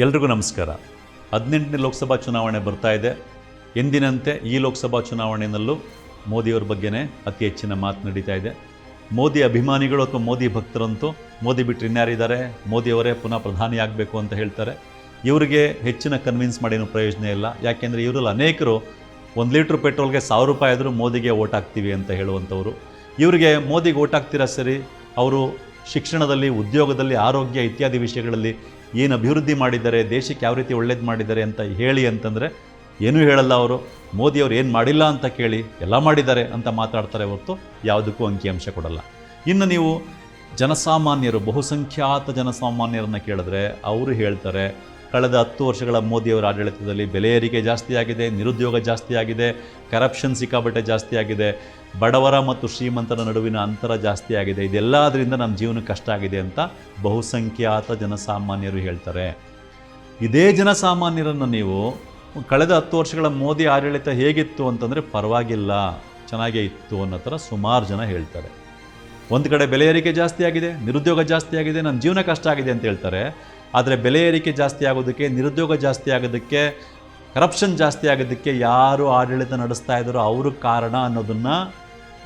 ಎಲ್ರಿಗೂ ನಮಸ್ಕಾರ. ಹದಿನೆಂಟನೇ ಲೋಕಸಭಾ ಚುನಾವಣೆ ಬರ್ತಾ ಇದೆ. ಎಂದಿನಂತೆ ಈ ಲೋಕಸಭಾ ಚುನಾವಣೆಯಲ್ಲೂ ಮೋದಿಯವ್ರ ಬಗ್ಗೆನೇ ಅತಿ ಹೆಚ್ಚಿನ ಮಾತು ನಡೀತಾ ಇದೆ. ಮೋದಿ ಅಭಿಮಾನಿಗಳು ಅಥವಾ ಮೋದಿ ಭಕ್ತರಂತೂ ಮೋದಿ ಬಿಟ್ಟರೆ ಇನ್ಯಾರಿದ್ದಾರೆ ಮೋದಿಯವರೇ ಪುನಃ ಪ್ರಧಾನಿ ಆಗಬೇಕು ಅಂತ ಹೇಳ್ತಾರೆ. ಇವರಿಗೆ ಹೆಚ್ಚಿನ ಕನ್ವಿನ್ಸ್ ಮಾಡೇನು ಪ್ರಯೋಜನ ಇಲ್ಲ. ಯಾಕೆಂದರೆ ಇವರಲ್ಲಿ ಅನೇಕರು ಒಂದು ಲೀಟ್ರ್ ಪೆಟ್ರೋಲ್ಗೆ ಸಾವಿರ ರೂಪಾಯಿ ಆದರೂ ಮೋದಿಗೆ ಓಟ್ ಹಾಕ್ತೀವಿ ಅಂತ ಹೇಳುವಂಥವ್ರು. ಇವರಿಗೆ ಮೋದಿಗೆ ಓಟ್ ಹಾಕ್ತೀರಾ ಸರಿ? ಅವರು ಶಿಕ್ಷಣದಲ್ಲಿ, ಉದ್ಯೋಗದಲ್ಲಿ, ಆರೋಗ್ಯ ಇತ್ಯಾದಿ ವಿಷಯಗಳಲ್ಲಿ ಏನು ಅಭಿವೃದ್ಧಿ ಮಾಡಿದ್ದಾರೆ, ದೇಶಕ್ಕೆ ಯಾವ ರೀತಿ ಒಳ್ಳೇದು ಮಾಡಿದ್ದಾರೆ ಅಂತ ಹೇಳಿ ಅಂತಂದರೆ, ಏನೂ ಹೇಳಲ್ಲ ಅವರು. ಮೋದಿಯವರು ಏನು ಮಾಡಿಲ್ಲ ಅಂತ ಕೇಳಿ ಎಲ್ಲ ಮಾಡಿದ್ದಾರೆ ಅಂತ ಮಾತಾಡ್ತಾರೆ ಹೊರತು ಯಾವುದಕ್ಕೂ ಅಂಕಿಅಂಶ ಕೊಡಲ್ಲ. ಇನ್ನು ನೀವು ಜನಸಾಮಾನ್ಯರು, ಬಹುಸಂಖ್ಯಾತ ಜನಸಾಮಾನ್ಯರನ್ನು ಕೇಳಿದ್ರೆ, ಅವರು ಹೇಳ್ತಾರೆ ಕಳೆದ ಹತ್ತು ವರ್ಷಗಳ ಮೋದಿಯವರ ಆಡಳಿತದಲ್ಲಿ ಬೆಲೆ ಏರಿಕೆ ಜಾಸ್ತಿಯಾಗಿದೆ, ನಿರುದ್ಯೋಗ ಜಾಸ್ತಿಯಾಗಿದೆ ಕರಪ್ಷನ್ ಸಿಕ್ಕಾಬಟ್ಟೆ ಜಾಸ್ತಿಯಾಗಿದೆ, ಬಡವರ ಮತ್ತು ಶ್ರೀಮಂತರ ನಡುವಿನ ಅಂತರ ಜಾಸ್ತಿಯಾಗಿದೆ. ಇದೆಲ್ಲದರಿಂದ ನಮ್ಮ ಜೀವನ ಕಷ್ಟ ಆಗಿದೆ ಅಂತ ಬಹುಸಂಖ್ಯಾತ ಜನಸಾಮಾನ್ಯರು ಹೇಳ್ತಾರೆ. ಇದೇ ಜನಸಾಮಾನ್ಯರನ್ನು ನೀವು ಕಳೆದ ಹತ್ತು ವರ್ಷಗಳ ಮೋದಿ ಆಡಳಿತ ಹೇಗಿತ್ತು ಅಂತಂದರೆ ಪರವಾಗಿಲ್ಲ, ಚೆನ್ನಾಗೇ ಇತ್ತು ಅನ್ನೋ ಥರ ಸುಮಾರು ಜನ ಹೇಳ್ತಾರೆ. ಒಂದು ಕಡೆ ಬೆಲೆ ಏರಿಕೆ ಜಾಸ್ತಿ ಆಗಿದೆ ನಿರುದ್ಯೋಗ ಜಾಸ್ತಿ ಆಗಿದೆ ನನ್ನ ಜೀವನ ಕಷ್ಟ ಆಗಿದೆ ಅಂತ ಹೇಳ್ತಾರೆ. ಆದರೆ ಬೆಲೆ ಏರಿಕೆ ಜಾಸ್ತಿ ಆಗೋದಕ್ಕೆ, ನಿರುದ್ಯೋಗ ಜಾಸ್ತಿ ಆಗೋದಕ್ಕೆ ಕರಪ್ಷನ್ ಜಾಸ್ತಿ ಆಗೋದಕ್ಕೆ ಯಾರು ಆಡಳಿತ ನಡೆಸ್ತಾ ಇದ್ದಾರೋ ಅವರು ಕಾರಣ ಅನ್ನೋದನ್ನು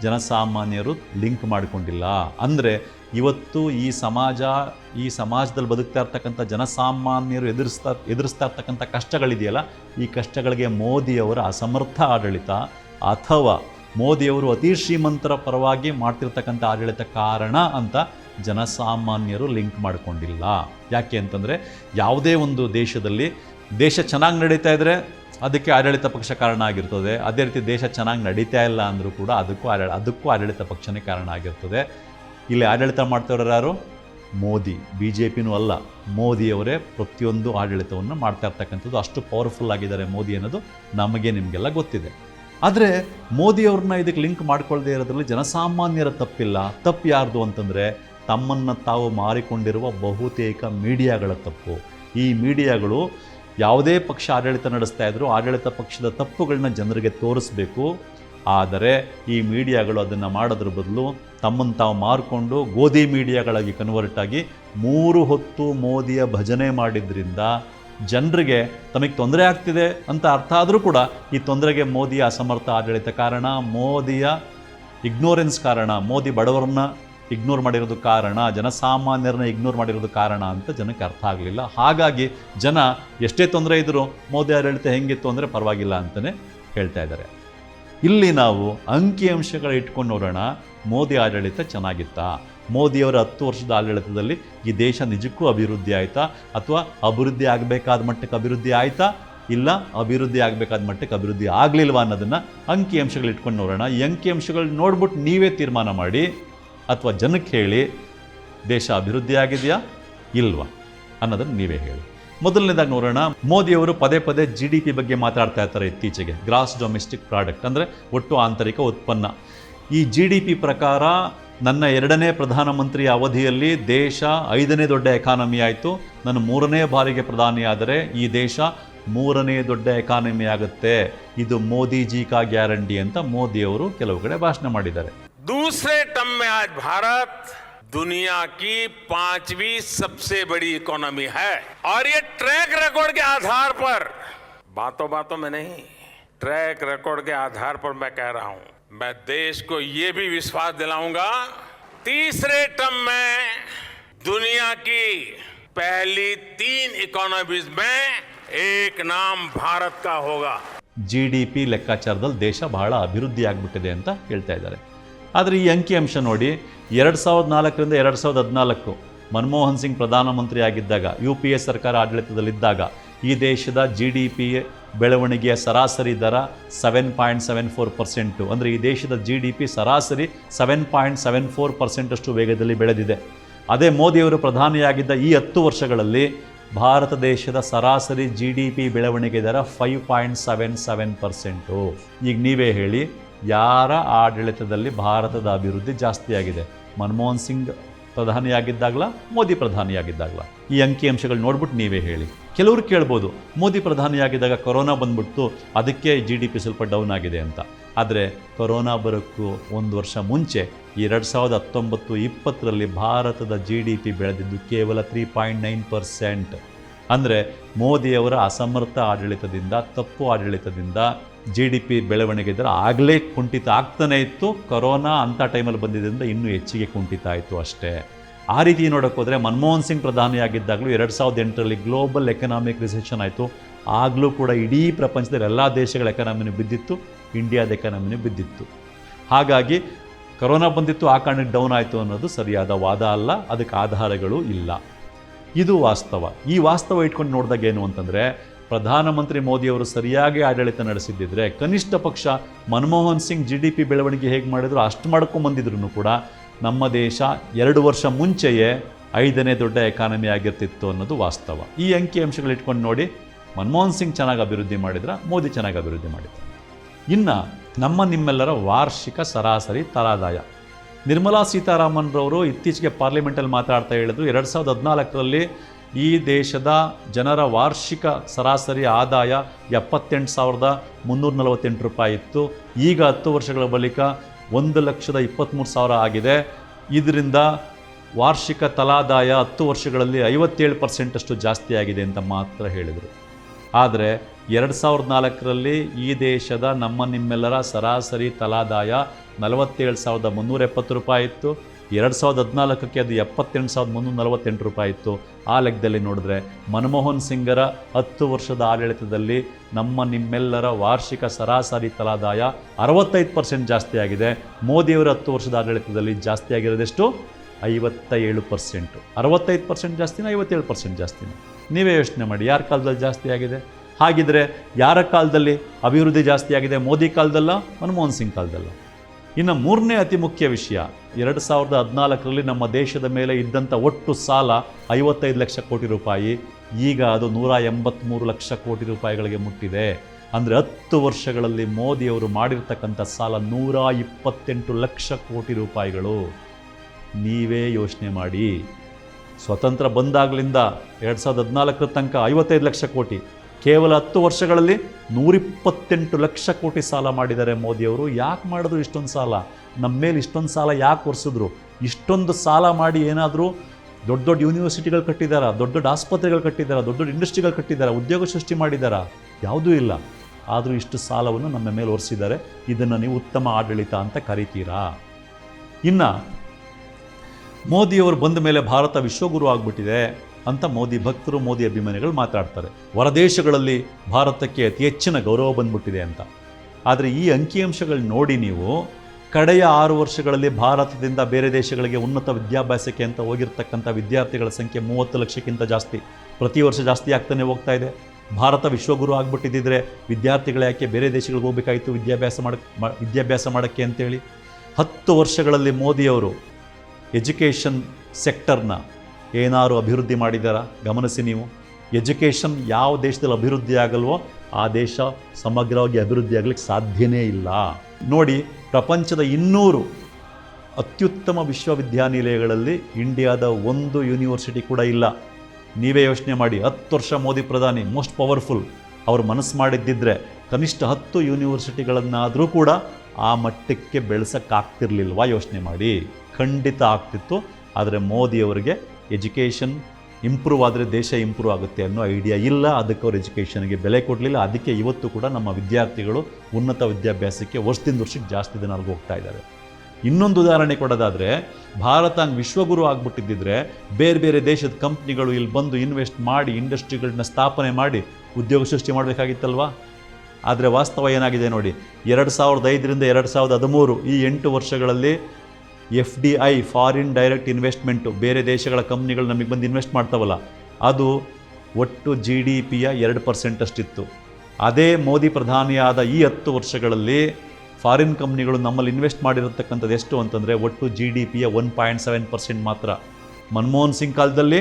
ಜನಸಾಮಾನ್ಯರು ಲಿಂಕ್ ಮಾಡಿಕೊಂಡಿಲ್ಲ. ಅಂದರೆ ಇವತ್ತು ಈ ಸಮಾಜ, ಈ ಸಮಾಜದಲ್ಲಿ ಬದುಕ್ತಾ ಇರ್ತಕ್ಕಂಥ ಜನಸಾಮಾನ್ಯರು ಎದುರಿಸ್ತಾ ಎದುರಿಸ್ತಾ ಇರ್ತಕ್ಕಂಥ ಕಷ್ಟಗಳಿದೆಯಲ್ಲ, ಈ ಕಷ್ಟಗಳಿಗೆ ಮೋದಿಯವರ ಅಸಮರ್ಥ ಆಡಳಿತ ಅಥವಾ ಮೋದಿಯವರು ಅತಿ ಶ್ರೀಮಂತರ ಪರವಾಗಿ ಮಾಡ್ತಿರ್ತಕ್ಕಂಥ ಆಡಳಿತ ಕಾರಣ ಅಂತ ಜನಸಾಮಾನ್ಯರು ಲಿಂಕ್ ಮಾಡಿಕೊಂಡಿಲ್ಲ. ಯಾಕೆ ಅಂತಂದರೆ ಯಾವುದೇ ಒಂದು ದೇಶದಲ್ಲಿ ದೇಶ ಚೆನ್ನಾಗಿ ನಡೀತಾ ಇದ್ದರೆ ಅದಕ್ಕೆ ಆಡಳಿತ ಪಕ್ಷ ಕಾರಣ ಆಗಿರ್ತದೆ. ಅದೇ ರೀತಿ ದೇಶ ಚೆನ್ನಾಗಿ ನಡೀತಾ ಇಲ್ಲ ಅಂದರೂ ಕೂಡ ಅದಕ್ಕೂ ಆಡಳ ಅದಕ್ಕೂ ಆಡಳಿತ ಪಕ್ಷನೇ ಕಾರಣ ಆಗಿರ್ತದೆ. ಇಲ್ಲಿ ಆಡಳಿತ ಮಾಡ್ತಾವ್ರು ಯಾರು? ಮೋದಿ. ಬಿ ಜೆ ಪಿನೂ ಅಲ್ಲ. ಮೋದಿಯವರೇ ಪ್ರತಿಯೊಂದು ಆಡಳಿತವನ್ನು ಮಾಡ್ತಾ ಇರ್ತಕ್ಕಂಥದ್ದು. ಅಷ್ಟು ಪವರ್ಫುಲ್ ಆಗಿದ್ದಾರೆ ಮೋದಿ ಅನ್ನೋದು ನಮಗೆ ನಿಮಗೆಲ್ಲ ಗೊತ್ತಿದೆ. ಆದರೆ ಮೋದಿಯವ್ರನ್ನ ಇದಕ್ಕೆ ಲಿಂಕ್ ಮಾಡ್ಕೊಳ್ಳದೆ ಇರೋದ್ರಲ್ಲಿ ಜನಸಾಮಾನ್ಯರ ತಪ್ಪಿಲ್ಲ. ತಪ್ಪು ಯಾರ್ದು ಅಂತಂದರೆ ತಮ್ಮನ್ನು ತಾವು ಮಾರಿಕೊಂಡಿರುವ ಬಹುತೇಕ ಮೀಡಿಯಾಗಳ ತಪ್ಪು. ಈ ಮೀಡಿಯಾಗಳು ಯಾವುದೇ ಪಕ್ಷ ಆಡಳಿತ ನಡೆಸ್ತಾ ಇದ್ದರೂ ಆಡಳಿತ ಪಕ್ಷದ ತಪ್ಪುಗಳನ್ನ ಜನರಿಗೆ ತೋರಿಸ್ಬೇಕು. ಆದರೆ ಈ ಮೀಡಿಯಾಗಳು ಅದನ್ನು ಮಾಡೋದ್ರ ಬದಲು ತಮ್ಮನ್ನು ತಾವು ಮಾರಿಕೊಂಡು ಗೋಧಿ ಮೀಡಿಯಾಗಳಾಗಿ ಕನ್ವರ್ಟ್ ಆಗಿ ಮೂರು ಹೊತ್ತು ಮೋದಿಯ ಭಜನೆ ಮಾಡಿದ್ರಿಂದ ಜನರಿಗೆ ತಮಗೆ ತೊಂದರೆ ಆಗ್ತಿದೆ ಅಂತ ಅರ್ಥ ಆದರೂ ಕೂಡ ಈ ತೊಂದರೆಗೆ ಮೋದಿಯ ಅಸಮರ್ಥ ಆಡಳಿತ ಕಾರಣ ಮೋದಿಯ ಇಗ್ನೋರೆನ್ಸ್ ಕಾರಣ ಮೋದಿ ಬಡವರನ್ನ ಇಗ್ನೋರ್ ಮಾಡಿರೋದು ಕಾರಣ, ಜನಸಾಮಾನ್ಯರನ್ನ ಇಗ್ನೋರ್ ಮಾಡಿರೋದು ಕಾರಣ ಅಂತ ಜನಕ್ಕೆ ಅರ್ಥ ಆಗಲಿಲ್ಲ. ಹಾಗಾಗಿ ಜನ ಎಷ್ಟೇ ತೊಂದರೆ ಇದ್ದರೂ ಮೋದಿ ಆಡಳಿತ ಹೆಂಗಿತ್ತು ಅಂದರೆ ಪರವಾಗಿಲ್ಲ ಅಂತಲೇ ಹೇಳ್ತಾ ಇದ್ದಾರೆ. ಇಲ್ಲಿ ನಾವು ಅಂಕಿಅಂಶಗಳ ಇಟ್ಕೊಂಡು ನೋಡೋಣ. ಮೋದಿ ಆಡಳಿತ ಚೆನ್ನಾಗಿತ್ತಾ? ಮೋದಿಯವರ ಹತ್ತು ವರ್ಷದ ಆಡಳಿತದಲ್ಲಿ ಈ ದೇಶ ನಿಜಕ್ಕೂ ಅಭಿವೃದ್ಧಿ ಆಯಿತಾ? ಅಥವಾ ಅಭಿವೃದ್ಧಿ ಆಗಬೇಕಾದ ಮಟ್ಟಕ್ಕೆ ಅಭಿವೃದ್ಧಿ ಆಯಿತಾ? ಇಲ್ಲ ಅಭಿವೃದ್ಧಿ ಆಗಬೇಕಾದ ಮಟ್ಟಕ್ಕೆ ಅಭಿವೃದ್ಧಿ ಆಗಲಿಲ್ವಾ ಅನ್ನೋದನ್ನು ಅಂಕಿಅಂಶಗಳು ಇಟ್ಕೊಂಡು ನೋಡೋಣ. ಈ ಅಂಕಿಅಂಶಗಳು ನೋಡ್ಬಿಟ್ಟು ನೀವೇ ತೀರ್ಮಾನ ಮಾಡಿ. ಅಥವಾ ಜನಕ್ಕೆ ಹೇಳಿ, ದೇಶ ಅಭಿವೃದ್ಧಿ ಆಗಿದೆಯಾ? ಇಲ್ವಾ? ಅನ್ನೋದನ್ನು ನೀವೇ ಹೇಳಿ. ಮೊದಲನೇದಾಗಿ ನೋಡೋಣ. ಮೋದಿಯವರು ಪದೇ ಪದೇ ಜಿ ಡಿ ಪಿ ಬಗ್ಗೆ ಮಾತಾಡ್ತಾ ಇರ್ತಾರೆ ಇತ್ತೀಚೆಗೆ. ಗ್ರಾಸ್ ಡೊಮೆಸ್ಟಿಕ್ ಪ್ರಾಡಕ್ಟ್ ಅಂದರೆ ಒಟ್ಟು ಆಂತರಿಕ ಉತ್ಪನ್ನ. ಈ ಜಿ ಡಿ ಪಿ ಪ್ರಕಾರ ನನ್ನ ಎರಡನೇ ಪ್ರಧಾನಮಂತ್ರಿ ಅವಧಿಯಲ್ಲಿ ದೇಶ ಐದನೇ ದೊಡ್ಡ ಎಕಾನಮಿ ಆಯಿತು. ನಾನು ಮೂರನೇ ಬಾರಿಗೆ ಪ್ರಧಾನಿಯಾದರೆ ಈ ದೇಶ ಮೂರನೇ ದೊಡ್ಡ ಎಕಾನಮಿ ಆಗುತ್ತೆ. ಇದು ಮೋದಿಜಿ ಕಾ ಗ್ಯಾರಂಟಿ ಅಂತ ಮೋದಿಯವರು ಕೆಲವು ಕಡೆ ಭಾಷಣ ಮಾಡಿದ್ದಾರೆ. दूसरे टर्म में आज भारत दुनिया की पांचवी सबसे बड़ी इकोनॉमी है और ये ट्रैक रिकॉर्ड के आधार पर बातों बातों में नहीं ट्रैक रिकॉर्ड के आधार पर मैं कह रहा हूं मैं देश को ये भी विश्वास दिलाऊंगा तीसरे टर्म में दुनिया की पहली तीन इकोनॉमीज में एक नाम भारत का होगा ಜಿ ಡಿ ಪಿ ಲೆಕ್ಕಾಚಾರದಲ್ಲಿ ದೇಶ ಬಹಳ ಅಭಿವೃದ್ಧಿ ಆಗಿಬಿಟ್ಟಿದೆ ಅಂತ ಹೇಳ್ತಾ ಇದ್ದಾರೆ ಆದರೆ ಈ ಅಂಕಿಅಂಶ ನೋಡಿ, ಎರಡು ಸಾವಿರದ ನಾಲ್ಕರಿಂದ ಎರಡು ಸಾವಿರದ ಹದಿನಾಲ್ಕು ಮನಮೋಹನ್ ಸಿಂಗ್ ಪ್ರಧಾನಮಂತ್ರಿ ಆಗಿದ್ದಾಗ ಯು ಪಿ ಎ ಸರ್ಕಾರ ಆಡಳಿತದಲ್ಲಿದ್ದಾಗ, ಈ ದೇಶದ ಜಿ ಡಿ ಪಿ ಬೆಳವಣಿಗೆಯ ಸರಾಸರಿ ದರ seven point seven four percent ಅಂದರೆ ಈ ದೇಶದ ಜಿ ಡಿ ಪಿ ಸರಾಸರಿ ಸೆವೆನ್ ಪಾಯಿಂಟ್ ಸೆವೆನ್ ಫೋರ್ ಪರ್ಸೆಂಟಷ್ಟು ವೇಗದಲ್ಲಿ ಬೆಳೆದಿದೆ. ಅದೇ ಮೋದಿಯವರು ಪ್ರಧಾನಿಯಾಗಿದ್ದ ಈ ಹತ್ತು ವರ್ಷಗಳಲ್ಲಿ ಭಾರತ ದೇಶದ ಸರಾಸರಿ ಜಿ ಡಿ ಪಿ ಬೆಳವಣಿಗೆ ದರ five point seven seven percent ಈಗ ನೀವೇ ಹೇಳಿ ಯಾರ ಆಡಳಿತದಲ್ಲಿ ಭಾರತದ ಅಭಿವೃದ್ಧಿ ಜಾಸ್ತಿಯಾಗಿದೆ? ಮನಮೋಹನ್ ಸಿಂಗ್ ಪ್ರಧಾನಿಯಾಗಿದ್ದಾಗಲ? ಮೋದಿ ಪ್ರಧಾನಿಯಾಗಿದ್ದಾಗಲ? ಈ ಅಂಕಿ ಅಂಶಗಳು ನೋಡ್ಬಿಟ್ಟು ನೀವೇ ಹೇಳಿ. ಕೆಲವರು ಕೇಳ್ಬೋದು, ಮೋದಿ ಪ್ರಧಾನಿಯಾಗಿದ್ದಾಗ ಕೊರೋನಾ ಬಂದ್ಬಿಟ್ಟು ಅದಕ್ಕೆ ಜಿ ಡಿ ಪಿ ಸ್ವಲ್ಪ ಡೌನ್ ಆಗಿದೆ ಅಂತ. ಆದರೆ ಕೊರೋನಾ ಬರೋಕ್ಕೂ ಒಂದು ವರ್ಷ ಮುಂಚೆ ಎರಡು ಸಾವಿರದ ಹತ್ತೊಂಬತ್ತು ಇಪ್ಪತ್ತರಲ್ಲಿ ಭಾರತದ ಜಿ ಡಿ ಪಿ ಬೆಳೆದಿದ್ದು ಕೇವಲ ತ್ರೀ ಪಾಯಿಂಟ್ ನೈನ್ ಪರ್ಸೆಂಟ್ ಅಂದರೆ ಮೋದಿಯವರ ಅಸಮರ್ಥ ಆಡಳಿತದಿಂದ, ತಪ್ಪು ಆಡಳಿತದಿಂದ ಜಿ ಡಿ ಪಿ ಬೆಳವಣಿಗೆ ಇದ್ದರೆ ಆಗಲೇ ಕುಂಠಿತ ಆಗ್ತಾನೆ ಇತ್ತು. ಕೊರೋನಾ ಅಂಥ ಟೈಮಲ್ಲಿ ಬಂದಿದ್ದರಿಂದ ಇನ್ನೂ ಹೆಚ್ಚಿಗೆ ಕುಂಠಿತ ಆಯಿತು ಅಷ್ಟೇ. ಆ ರೀತಿ ನೋಡೋಕ್ಕೋದ್ರೆ ಹೋದರೆ ಮನಮೋಹನ್ ಸಿಂಗ್ ಪ್ರಧಾನಿಯಾಗಿದ್ದಾಗಲೂ ಎರಡು ಸಾವಿರದ ಎಂಟರಲ್ಲಿ ಗ್ಲೋಬಲ್ ಎಕನಾಮಿಕ್ ರಿಸೆಷನ್ ಆಯಿತು. ಆಗಲೂ ಕೂಡ ಇಡೀ ಪ್ರಪಂಚದಲ್ಲಿ ಎಲ್ಲ ದೇಶಗಳ ಎಕನಾಮಿನೂ ಬಿದ್ದಿತ್ತು ಇಂಡಿಯಾದ ಎಕನಾಮಿನೂ ಬಿದ್ದಿತ್ತು. ಹಾಗಾಗಿ ಕೊರೋನಾ ಬಂದಿತ್ತು, ಆ ಕಾರಣಕ್ಕೆ ಡೌನ್ ಆಯಿತು ಅನ್ನೋದು ಸರಿಯಾದ ವಾದ ಅಲ್ಲ, ಅದಕ್ಕೆ ಆಧಾರಗಳು ಇಲ್ಲ. ಇದು ವಾಸ್ತವ. ಈ ವಾಸ್ತವ ಇಟ್ಕೊಂಡು ನೋಡಿದಾಗ ಏನು ಅಂತಂದರೆ ಪ್ರಧಾನಮಂತ್ರಿ ಮೋದಿಯವರು ಸರಿಯಾಗಿ ಆಡಳಿತ ನಡೆಸಿದ್ದಿದ್ರೆ ಕನಿಷ್ಠ ಪಕ್ಷ Manmohan Singh G D P ಬೆಳವಣಿಗೆ ಹೇಗೆ ಮಾಡಿದ್ರು, ಅಷ್ಟು ಮಾಡ್ಕೊಂಬಂದಿದ್ರು ಕೂಡ ನಮ್ಮ ದೇಶ ಎರಡು ವರ್ಷ ಮುಂಚೆಯೇ ಐದನೇ ದೊಡ್ಡ ಎಕಾನಮಿ ಆಗಿರ್ತಿತ್ತು ಅನ್ನೋದು ವಾಸ್ತವ. ಈ ಅಂಕಿ ಅಂಶಗಳಿಟ್ಕೊಂಡು ನೋಡಿ ಮನಮೋಹನ್ ಸಿಂಗ್ ಚೆನ್ನಾಗಿ ಅಭಿವೃದ್ಧಿ ಮಾಡಿದ್ರ, ಮೋದಿ ಚೆನ್ನಾಗಿ ಅಭಿವೃದ್ಧಿ ಮಾಡಿದ್ರು. ಇನ್ನು ನಮ್ಮ ನಿಮ್ಮೆಲ್ಲರ ವಾರ್ಷಿಕ ಸರಾಸರಿ ತಲಾದಾಯ ನಿರ್ಮಲಾ ಸೀತಾರಾಮನ್ರವರು ಇತ್ತೀಚೆಗೆ ಪಾರ್ಲಿಮೆಂಟಲ್ಲಿ ಮಾತಾಡ್ತಾ ಹೇಳಿದ್ರು, ಎರಡು ಸಾವಿರದ ಹದಿನಾಲ್ಕರಲ್ಲಿ ಈ ದೇಶದ ಜನರ ವಾರ್ಷಿಕ ಸರಾಸರಿ ಆದಾಯ ಎಪ್ಪತ್ತೆಂಟು ಸಾವಿರದ ಮುನ್ನೂರ ನಲವತ್ತೆಂಟು ರೂಪಾಯಿ ಇತ್ತು. ಈಗ ಹತ್ತು ವರ್ಷಗಳ ಬಳಿಕ ಒಂದು ಲಕ್ಷದ ಇಪ್ಪತ್ತ್ಮೂರು ಸಾವಿರ ಆಗಿದೆ. ಇದರಿಂದ ವಾರ್ಷಿಕ ತಲಾದಾಯ ಹತ್ತು ವರ್ಷಗಳಲ್ಲಿ ಐವತ್ತೇಳು ಪರ್ಸೆಂಟಷ್ಟು ಜಾಸ್ತಿ ಆಗಿದೆ ಅಂತ ಮಾತ್ರ ಹೇಳಿದರು. ಆದರೆ ಎರಡು ಸಾವಿರದ ನಾಲ್ಕರಲ್ಲಿ ಈ ದೇಶದ ನಮ್ಮ ನಿಮ್ಮೆಲ್ಲರ ಸರಾಸರಿ ತಲಾದಾಯ ನಲವತ್ತೇಳು ಸಾವಿರದ ಮುನ್ನೂರ ಎಪ್ಪತ್ತು ರೂಪಾಯಿ ಇತ್ತು. ಎರಡು ಸಾವಿರದ ಹದಿನಾಲ್ಕಕ್ಕೆ ಅದು ಎಪ್ಪತ್ತೆಂಟು ಸಾವಿರದ ಮುನ್ನೂರ ನಲವತ್ತೆಂಟು ರೂಪಾಯಿ ಇತ್ತು. ಆ ಲೆಕ್ಕದಲ್ಲಿ ನೋಡಿದ್ರೆ ಮನಮೋಹನ್ ಸಿಂಗರ ಹತ್ತು ವರ್ಷದ ಆಡಳಿತದಲ್ಲಿ ನಮ್ಮ ನಿಮ್ಮೆಲ್ಲರ ವಾರ್ಷಿಕ ಸರಾಸರಿ ತಲಾದಾಯ ಅರವತ್ತೈದು ಪರ್ಸೆಂಟ್ ಜಾಸ್ತಿ ಆಗಿದೆ. ಮೋದಿಯವರ ಹತ್ತು ವರ್ಷದ ಆಡಳಿತದಲ್ಲಿ ಜಾಸ್ತಿ ಆಗಿರೋದೆಷ್ಟು? ಐವತ್ತ ಏಳು ಪರ್ಸೆಂಟು ಅರವತ್ತೈದು ಪರ್ಸೆಂಟ್ ಜಾಸ್ತಿನ, ಐವತ್ತೇಳು ಪರ್ಸೆಂಟ್ ಜಾಸ್ತಿನ? ನೀವೇ ಯೋಚನೆ ಮಾಡಿ, ಯಾರ ಕಾಲದಲ್ಲಿ ಜಾಸ್ತಿ ಆಗಿದೆ? ಹಾಗಿದ್ರೆ ಯಾರ ಕಾಲದಲ್ಲಿ ಅಭಿವೃದ್ಧಿ ಜಾಸ್ತಿ ಆಗಿದೆ? ಮೋದಿ ಕಾಲದಲ್ಲ, ಮನಮೋಹನ್ ಸಿಂಗ್ ಕಾಲದಲ್ಲ? ಇನ್ನು ಮೂರನೇ ಅತಿ ಮುಖ್ಯ ವಿಷಯ. ಎರಡು ಸಾವಿರದ ಹದಿನಾಲ್ಕರಲ್ಲಿ ನಮ್ಮ ದೇಶದ ಮೇಲೆ ಇದ್ದಂಥ ಒಟ್ಟು ಸಾಲ ಐವತ್ತೈದು ಲಕ್ಷ ಕೋಟಿ ರೂಪಾಯಿ. ಈಗ ಅದು ನೂರ ಎಂಬತ್ತ್ಮೂರು ಲಕ್ಷ ಕೋಟಿ ರೂಪಾಯಿಗಳಿಗೆ ಮುಟ್ಟಿದೆ. ಅಂದರೆ ಹತ್ತು ವರ್ಷಗಳಲ್ಲಿ ಮೋದಿಯವರು ಮಾಡಿರ್ತಕ್ಕಂಥ ಸಾಲ ನೂರ ಇಪ್ಪತ್ತೆಂಟು ಲಕ್ಷ ಕೋಟಿ ರೂಪಾಯಿಗಳು. ನೀವೇ ಯೋಚನೆ ಮಾಡಿ. ಸ್ವತಂತ್ರ ಬಂದಾಗಲಿಂದ ಎರಡು ಸಾವಿರದ ಹದಿನಾಲ್ಕರ ತನಕ ಐವತ್ತೈದು ಲಕ್ಷ ಕೋಟಿ. ಕೇವಲ ಹತ್ತು ವರ್ಷಗಳಲ್ಲಿ ನೂರಿಪ್ಪತ್ತೆಂಟು ಲಕ್ಷ ಕೋಟಿ ಸಾಲ ಮಾಡಿದ್ದಾರೆ ಮೋದಿಯವರು. ಯಾಕೆ ಮಾಡಿದ್ರು ಇಷ್ಟೊಂದು ಸಾಲ? ನಮ್ಮ ಮೇಲೆ ಇಷ್ಟೊಂದು ಸಾಲ ಯಾಕೆ ಒರೆಸಿದ್ರು? ಇಷ್ಟೊಂದು ಸಾಲ ಮಾಡಿ ಏನಾದರೂ ದೊಡ್ಡ ದೊಡ್ಡ ಯೂನಿವರ್ಸಿಟಿಗಳು ಕಟ್ಟಿದ್ದಾರಾ ದೊಡ್ಡ ದೊಡ್ಡ ಆಸ್ಪತ್ರೆಗಳು ಕಟ್ಟಿದ್ದಾರಾ ದೊಡ್ಡ ದೊಡ್ಡ ಇಂಡಸ್ಟ್ರಿಗಳು ಕಟ್ಟಿದ್ದಾರಾ ಉದ್ಯೋಗ ಸೃಷ್ಟಿ ಮಾಡಿದ್ದಾರಾ ಯಾವುದೂ ಇಲ್ಲ. ಆದರೂ ಇಷ್ಟು ಸಾಲವನ್ನು ನಮ್ಮ ಮೇಲೆ ಒರೆಸಿದ್ದಾರೆ. ಇದನ್ನು ನೀವು ಉತ್ತಮ ಆಡಳಿತ ಅಂತ ಕರಿತೀರಾ? ಇನ್ನು ಮೋದಿಯವರು ಬಂದ ಮೇಲೆ ಭಾರತ ವಿಶ್ವಗುರು ಆಗಿಬಿಟ್ಟಿದೆ. ಅಂತ ಮೋದಿ, ಭಕ್ತರು ಮೋದಿ ಅಭಿಮಾನಿಗಳು ಮಾತಾಡ್ತಾರೆ. ಹೊರದೇಶಗಳಲ್ಲಿ ಭಾರತಕ್ಕೆ ಅತಿ ಹೆಚ್ಚಿನ ಗೌರವ ಬಂದ್ಬಿಟ್ಟಿದೆ ಅಂತ. ಆದರೆ ಈ ಅಂಕಿಅಂಶಗಳು ನೋಡಿ ನೀವು, ಕಡೆಯ ಆರು ವರ್ಷಗಳಲ್ಲಿ ಭಾರತದಿಂದ ಬೇರೆ ದೇಶಗಳಿಗೆ ಉನ್ನತ ವಿದ್ಯಾಭ್ಯಾಸಕ್ಕೆ ಅಂತ ಹೋಗಿರ್ತಕ್ಕಂಥ ವಿದ್ಯಾರ್ಥಿಗಳ ಸಂಖ್ಯೆ ಮೂವತ್ತು ಲಕ್ಷಕ್ಕಿಂತ ಜಾಸ್ತಿ. ಪ್ರತಿ ವರ್ಷ ಜಾಸ್ತಿ ಆಗ್ತಾನೆ ಹೋಗ್ತಾ ಇದೆ. ಭಾರತ ವಿಶ್ವಗುರು ಆಗಿಬಿಟ್ಟಿದ್ದಿದ್ರೆ ವಿದ್ಯಾರ್ಥಿಗಳು ಯಾಕೆ ಬೇರೆ ದೇಶಗಳಿಗೆ ಹೋಗಬೇಕಾಯಿತು ವಿದ್ಯಾಭ್ಯಾಸ ಮಾಡಕ್ಕೆ ವಿದ್ಯಾಭ್ಯಾಸ ಮಾಡೋಕ್ಕೆ ಅಂತೇಳಿ? ಹತ್ತು ವರ್ಷಗಳಲ್ಲಿ ಮೋದಿಯವರು ಎಜುಕೇಷನ್ ಸೆಕ್ಟರ್ನ ಏನಾರು ಅಭಿವೃದ್ಧಿ ಮಾಡಿದ್ದಾರಾ? ಗಮನಿಸಿ ನೀವು. ಎಜುಕೇಷನ್ ಯಾವ ದೇಶದಲ್ಲಿ ಅಭಿವೃದ್ಧಿ ಆಗಲ್ವೋ ಆ ದೇಶ ಸಮಗ್ರವಾಗಿ ಅಭಿವೃದ್ಧಿ ಆಗಲಿಕ್ಕೆ ಸಾಧ್ಯನೇ ಇಲ್ಲ. ನೋಡಿ, ಪ್ರಪಂಚದ ಇನ್ನೂರು ಅತ್ಯುತ್ತಮ ವಿಶ್ವವಿದ್ಯಾನಿಲಯಗಳಲ್ಲಿ ಇಂಡಿಯಾದ ಒಂದು ಯೂನಿವರ್ಸಿಟಿ ಕೂಡ ಇಲ್ಲ. ನೀವೇ ಯೋಚನೆ ಮಾಡಿ. ಹತ್ತು ವರ್ಷ ಮೋದಿ ಪ್ರಧಾನಿ ಮೋಸ್ಟ್ ಪವರ್ಫುಲ್ ಅವರು ಮನಸ್ಸು ಮಾಡಿದ್ದಿದ್ರೆ ಕನಿಷ್ಠ ಹತ್ತು ಯೂನಿವರ್ಸಿಟಿಗಳನ್ನಾದರೂ ಕೂಡ ಆ ಮಟ್ಟಕ್ಕೆ ಬೆಳೆಸೋಕ್ಕಾಗ್ತಿರ್ಲಿಲ್ವಾ ಯೋಚನೆ ಮಾಡಿ. ಖಂಡಿತ ಆಗ್ತಿತ್ತು. ಆದರೆ ಮೋದಿಯವರಿಗೆ ಎಜುಕೇಷನ್ ಇಂಪ್ರೂವ್ ಆದರೆ ದೇಶ ಇಂಪ್ರೂವ್ ಆಗುತ್ತೆ ಅನ್ನೋ ಐಡಿಯಾ ಇಲ್ಲ. ಅದಕ್ಕೆ ಅವ್ರು ಎಜುಕೇಷನ್ಗೆ ಬೆಲೆ ಕೊಡಲಿಲ್ಲ. ಅದಕ್ಕೆ ಇವತ್ತು ಕೂಡ ನಮ್ಮ ವಿದ್ಯಾರ್ಥಿಗಳು ಉನ್ನತ ವಿದ್ಯಾಭ್ಯಾಸಕ್ಕೆ ವರ್ಷದಿಂದ ವರ್ಷಕ್ಕೆ ಜಾಸ್ತಿ ದಿನ ಅಲ್ಲಿಗೆ ಹೋಗ್ತಾ ಇದ್ದಾರೆ. ಇನ್ನೊಂದು ಉದಾಹರಣೆ ಕೊಡೋದಾದರೆ, ಭಾರತ ಹಂಗೆ ವಿಶ್ವಗುರು ಆಗ್ಬಿಟ್ಟಿದ್ದಿದ್ರೆ ಬೇರೆ ಬೇರೆ ದೇಶದ ಕಂಪ್ನಿಗಳು ಇಲ್ಲಿ ಬಂದು ಇನ್ವೆಸ್ಟ್ ಮಾಡಿ ಇಂಡಸ್ಟ್ರಿಗಳನ್ನ ಸ್ಥಾಪನೆ ಮಾಡಿ ಉದ್ಯೋಗ ಸೃಷ್ಟಿ ಮಾಡಬೇಕಾಗಿತ್ತಲ್ವಾ? ಆದರೆ ವಾಸ್ತವ ಏನಾಗಿದೆ ನೋಡಿ, ಎರಡು ಸಾವಿರದ ಐದರಿಂದ ಎರಡು ಸಾವಿರದ ಹದಿಮೂರು ಈ ಎಂಟು ವರ್ಷಗಳಲ್ಲಿ F D I foreign direct investment. ಬೇರೆ ದೇಶಗಳ ಕಂಪ್ನಿಗಳು ನಮಗೆ ಬಂದು ಇನ್ವೆಸ್ಟ್ ಮಾಡ್ತಾವಲ್ಲ, ಅದು ಒಟ್ಟು ಜಿ ಡಿ ಪಿಯ ಎರಡು ಪರ್ಸೆಂಟಷ್ಟಿತ್ತು ಅದೇ ಮೋದಿ ಪ್ರಧಾನಿಯಾದ ಈ ಹತ್ತು ವರ್ಷಗಳಲ್ಲಿ ಫಾರಿನ್ ಕಂಪ್ನಿಗಳು ನಮ್ಮಲ್ಲಿ ಇನ್ವೆಸ್ಟ್ ಮಾಡಿರತಕ್ಕಂಥದ್ದು ಎಷ್ಟು ಅಂತಂದರೆ ಒಟ್ಟು ಜಿ ಡಿ ಪಿಯ ಒನ್ ಪಾಯಿಂಟ್ ಸೆವೆನ್ ಪರ್ಸೆಂಟ್ ಮಾತ್ರ. ಮನಮೋಹನ್ ಸಿಂಗ್ ಕಾಲದಲ್ಲಿ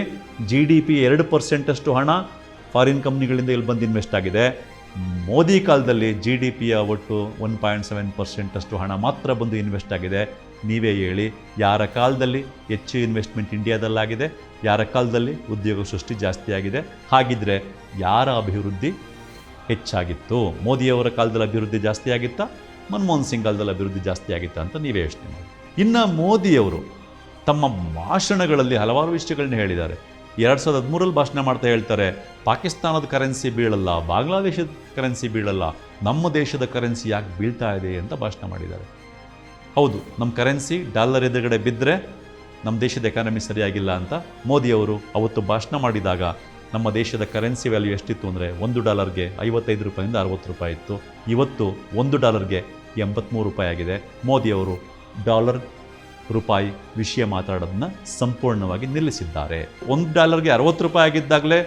ಜಿ ಡಿ ಪಿ ಎರಡು ಪರ್ಸೆಂಟಷ್ಟು ಹಣ ಫಾರಿನ್ ಕಂಪ್ನಿಗಳಿಂದ ಇಲ್ಲಿ ಬಂದು ಇನ್ವೆಸ್ಟ್ ಆಗಿದೆ. ಮೋದಿ ಕಾಲದಲ್ಲಿ ಜಿ ಡಿ ಪಿಯ ಒಟ್ಟು ಒನ್ ಪಾಯಿಂಟ್ ಸೆವೆನ್ ಪರ್ಸೆಂಟಷ್ಟು ಹಣ ಮಾತ್ರ ಬಂದು ಇನ್ವೆಸ್ಟ್ ಆಗಿದೆ. ನೀವೇ ಹೇಳಿ, ಯಾರ ಕಾಲದಲ್ಲಿ ಹೆಚ್ಚು ಇನ್ವೆಸ್ಟ್ಮೆಂಟ್ ಇಂಡಿಯಾದಲ್ಲಾಗಿದೆ, ಯಾರ ಕಾಲದಲ್ಲಿ ಉದ್ಯೋಗ ಸೃಷ್ಟಿ ಜಾಸ್ತಿಯಾಗಿದೆ ಹಾಗಿದ್ದರೆ ಯಾರ ಅಭಿವೃದ್ಧಿ ಹೆಚ್ಚಾಗಿತ್ತು? ಮೋದಿಯವರ ಕಾಲದಲ್ಲಿ ಅಭಿವೃದ್ಧಿ ಜಾಸ್ತಿ ಆಗಿತ್ತಾ ಮನಮೋಹನ್ ಸಿಂಗ್ ಕಾಲದಲ್ಲಿ ಅಭಿವೃದ್ಧಿ ಜಾಸ್ತಿ ಆಗಿತ್ತಾ ಅಂತ ನೀವೇ ಯೋಚನೆ ಮಾಡಿ. ಇನ್ನು ಮೋದಿಯವರು ತಮ್ಮ ಭಾಷಣಗಳಲ್ಲಿ ಹಲವಾರು ವಿಷಯಗಳನ್ನ ಹೇಳಿದ್ದಾರೆ. ಎರಡು ಸಾವಿರದ ಹದಿಮೂರಲ್ಲಿ ಭಾಷಣ ಮಾಡ್ತಾ ಹೇಳ್ತಾರೆ, ಪಾಕಿಸ್ತಾನದ ಕರೆನ್ಸಿ ಬೀಳಲ್ಲ, ಬಾಂಗ್ಲಾದೇಶದ ಕರೆನ್ಸಿ ಬೀಳಲ್ಲ, ನಮ್ಮ ದೇಶದ ಕರೆನ್ಸಿ ಯಾಕೆ ಬೀಳ್ತಾ ಇದೆ ಅಂತ ಭಾಷಣ ಮಾಡಿದ್ದಾರೆ. ಹೌದು ನಮ್ಮ ಕರೆನ್ಸಿ ಡಾಲರ್ ಎದುರುಗಡೆ ಬಿದ್ದರೆ ನಮ್ಮ ದೇಶದ ಎಕಾನಮಿ ಸರಿಯಾಗಿಲ್ಲ ಅಂತ ಮೋದಿಯವರು ಅವತ್ತು ಭಾಷಣ ಮಾಡಿದಾಗ ನಮ್ಮ ದೇಶದ ಕರೆನ್ಸಿ ವ್ಯಾಲ್ಯೂ ಎಷ್ಟಿತ್ತು ಅಂದರೆ ಒಂದು ಡಾಲರ್ಗೆ ಐವತ್ತೈದು ರೂಪಾಯಿಂದ ಅರವತ್ತು ರೂಪಾಯಿ ಇತ್ತು. ಇವತ್ತು ಒಂದು ಡಾಲರ್ಗೆ ಎಂಬತ್ತ್ಮೂರು ರೂಪಾಯಿ ಆಗಿದೆ. ಮೋದಿಯವರು ಡಾಲರ್ ರೂಪಾಯಿ ವಿಷಯ ಮಾತಾಡೋದನ್ನ ಸಂಪೂರ್ಣವಾಗಿ ನಿಲ್ಲಿಸಿದ್ದಾರೆ. ಒಂದು ಡಾಲರ್ಗೆ ಅರವತ್ತು ರೂಪಾಯಿ ಆಗಿದ್ದಾಗಲೇ